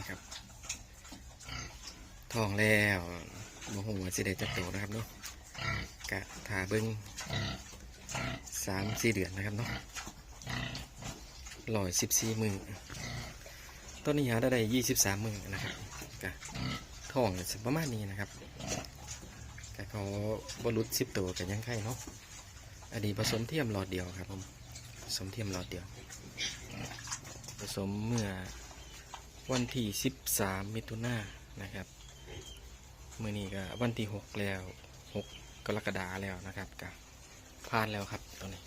นะครับทองแล้วโมโหว่าสิได้จักโตนะครับเนาะกะทาเบิ้งสามสี่เดือนนะครับเนาะร้อยสิบสี่มือต้นนี้หาได้ได้ยี่สิบสามมือนะครับกะทองสิประมาณนี้นะครับกะเขาบรุษสิบตัวกันยังไข่เนาะอันนี้ผสมเทียมหลอดเดียวครับผมผสมเทียมหลอดเดียว ผสมเมื่อ วันที่ 13 มิถุนายนนะครับเมื่อนี้ก็วันที่ 6 แล้ว 6 กรกฎาแล้วนะครับกับผ่านแล้วครับตัวนี้